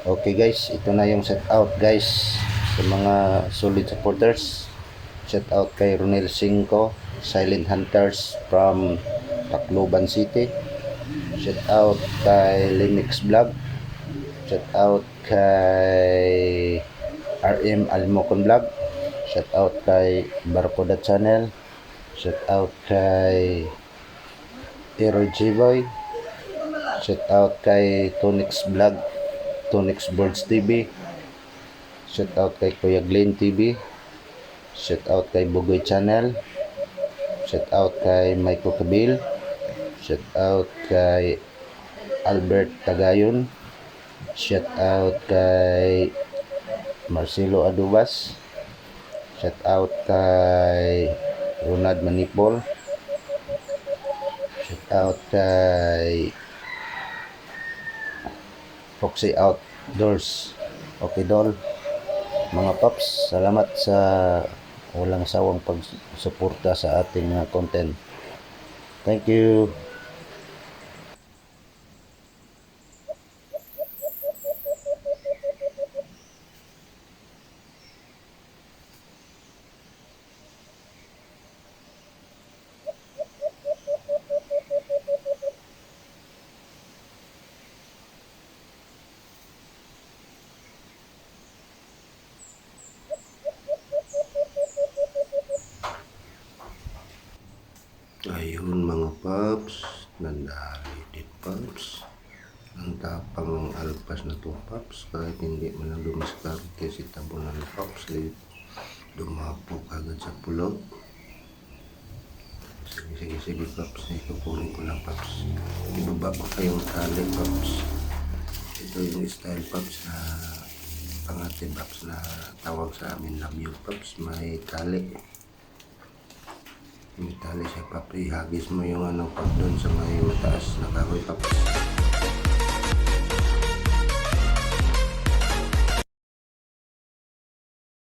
Okay guys, ito na yung set out guys sa mga solid supporters. Set out kay Ronel Cinco, Silent Hunters from Tacloban City. Set out kay Linux Vlog. Set out kay RM Almocon Vlog. Shout out kay Barcoda Channel. Shout out kay Hero G-Boy. Shout out kay Tonix Vlog. Tonix Birds TV. Shout out kay Kuya Glenn TV. Shout out kay Bugoy Channel. Shout out kay Michael Kabil. Shout out kay Albert Tagayon. Shout out kay Marcelo Adubas. Shout out kay Ronald Manipol. Shout out kay Foxy Outdoors. Okay, Dol. Mga paps, salamat sa walang sawang pagsuporta sa ating mga content. Thank you. Paps, nandali din paps. Ang tapang ng alpas na to paps, kahit hindi man lang dumiskarte si tabunan ng paps, eh, dumapok agad sa pulog. Sige, sige, sige paps, ikukunin ko lang paps. Ibaba ko kayong tali paps. Ito yung style paps na pangate paps na tawag sa amin lamyo paps, may tali. Tali siya paps, ihagis mo yung ano pag doon sa may mataas na kahoy paps.